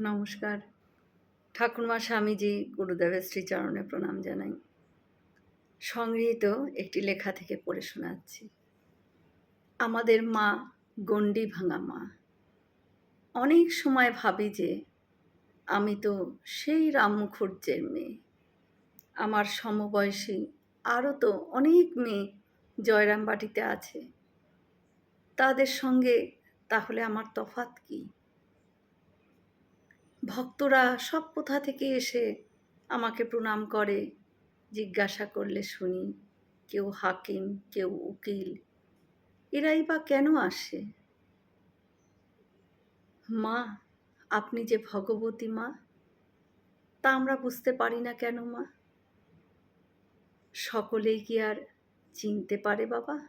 নমস্কার। ঠাকুরমা স্বামীজি গুরুদেবের শ্রীচরণে প্রণাম জানাই। সংগৃহীত একটি লেখা থেকে পড়ে শোনাচ্ছি। আমাদের মা গণ্ডি ভাঙা মা। অনেক সময় ভাবি যে, আমি তো সেই রাম মুখুর্জের মেয়ে। আমার সমবয়সী আরও তো অনেক মেয়ে জয়রামবাটিতে আছে। তাদের সঙ্গে তাহলে আমার তফাত কী? ভক্তরা সব কোথা থেকে এসে আমাকে প্রণাম করে, জিজ্ঞাসা করলে শুনি, কেউ হাকিম, কেউ উকিল, এরাই বা কেন আসে? মা, আপনি যে ভগবতী মা, তা আমরা বুঝতে পারি না কেন মা? সকলেই কি আর চিনতে পারে বাবা?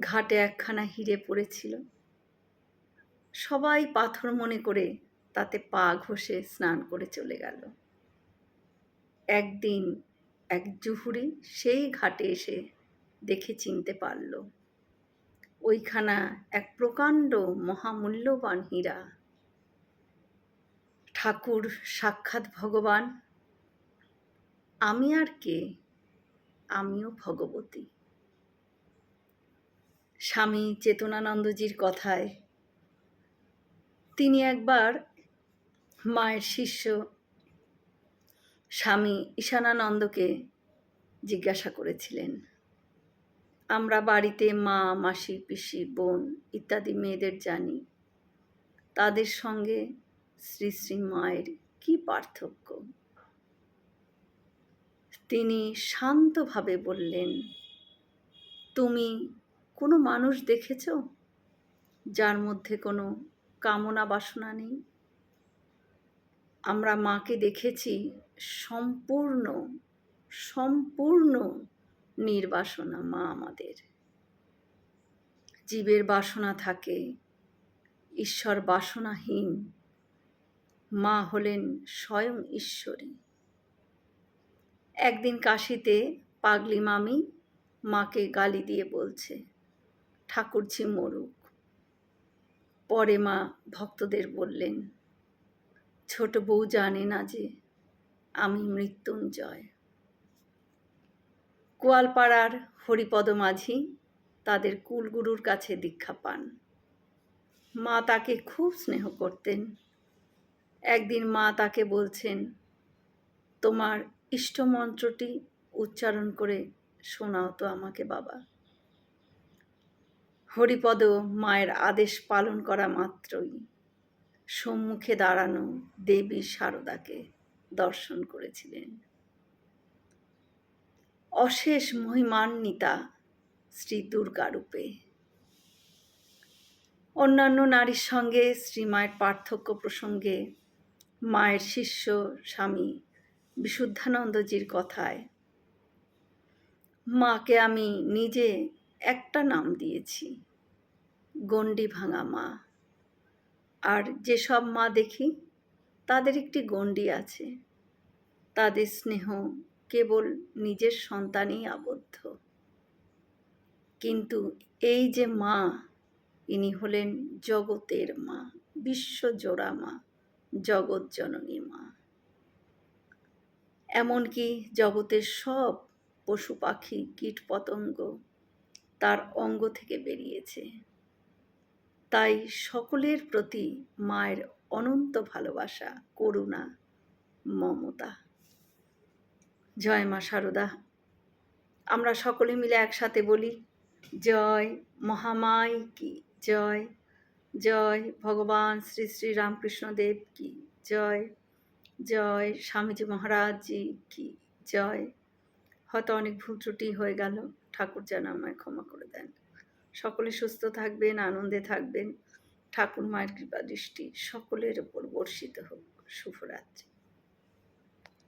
ঘাটে একখানা হিরে পড়েছিল। সবাই পাথর মনে করে তাতে পা ঘষে স্নান করে চলে গেল। একদিন এক জুহুরি সেই ঘাটে এসে দেখে চিনতে পারল। ওইখানা এক প্রকাণ্ড মহামূল্যবান হীরা। ঠাকুর সাক্ষাৎ ভগবান, আমি আর কে? আমিও ভগবতী। স্বামী চেতনানন্দজির কথায় তিনি একবার মায়ের শিষ্য, স্বামী ঈশানানন্দকে জিজ্ঞাসা করেছিলেন, আমরা বাড়িতে মা, মাসি, পিসি, বোন ইত্যাদি মেয়েদের জানি। তাদের সঙ্গে শ্রী শ্রী মায়ের কি পার্থক্য? তিনি শান্তভাবে বললেন, তুমি কোনো মানুষ দেখেছ যার মধ্যে কোনো কামনা বাসনা নেই? আমরা মাকে দেখেছি সম্পূর্ণ সম্পূর্ণ নির্বাসনা মা আমাদের। জীবের বাসনা থাকে, ঈশ্বর বাসনাহীন। মা হলেন স্বয়ং ঈশ্বরী। একদিন কাশিতে পাগলি মামি মাকে গালি দিয়ে বলছে ঠাকুরঝি মরুক। পরে মা ভক্তদের বললেন ছোট বউ জানে না যে আমি মৃত্যুঞ্জয়। কোয়ালপাড়ার হরিপদ মাঝি তাদের কুলগুরুর কাছে দীক্ষা পান। মা তাকে খুব স্নেহ করতেন। একদিন মা তাকে বলছেন, তোমার ইষ্টমন্ত্রটি উচ্চারণ করে শোনাও তো আমাকে বাবা। হরিপদ মায়ের আদেশ পালন করা মাত্রই সম্মুখে দাঁড়ানো দেবী শারদাকে দর্শন করেছিলেন। অশেষ মহিমান্বিতা শ্রী দুর্গারূপে অন্যান্য নারীর সঙ্গে শ্রীমায়ের পার্থক্য প্রসঙ্গে মায়ের শিষ্য স্বামী বিশুদ্ধানন্দজির কথায়, মাকে আমি নিজে একটা নাম দিয়েছি, গণ্ডি ভাঙা মা। আর যেসব মা দেখি, তাদের একটি গণ্ডি আছে। তাদের স্নেহ কেবল নিজের সন্তানেই আবদ্ধ। কিন্তু এই যে মা, ইনি হলেন জগতের মা, বিশ্বজোড়া মা, জগৎ জননী মা। এমনকি জগতের সব পশু পাখি কীট পতঙ্গ তার অঙ্গ থেকে বেরিয়েছে। তাই সকলের প্রতি মায়ের অনন্ত ভালোবাসা, করুণা, মমতা। জয় মা সারদা। আমরা সকলে মিলে একসাথে বলি, জয় মহামাই কি, জয় জয় ভগবান শ্রী শ্রী রামকৃষ্ণদেব কি, জয় জয় স্বামীজি মহারাজজি কি, জয়। হয়তো অনেক ভুল ত্রুটি হয়ে গেল, ঠাকুর যেন আমায় ক্ষমা করে দেন। সকলে সুস্থ থাকবেন আনন্দে থাকবেন। ঠাকুর মায়ের কৃপা দৃষ্টি সকলের উপর বর্ষিত হোক। শুভরাত্রি।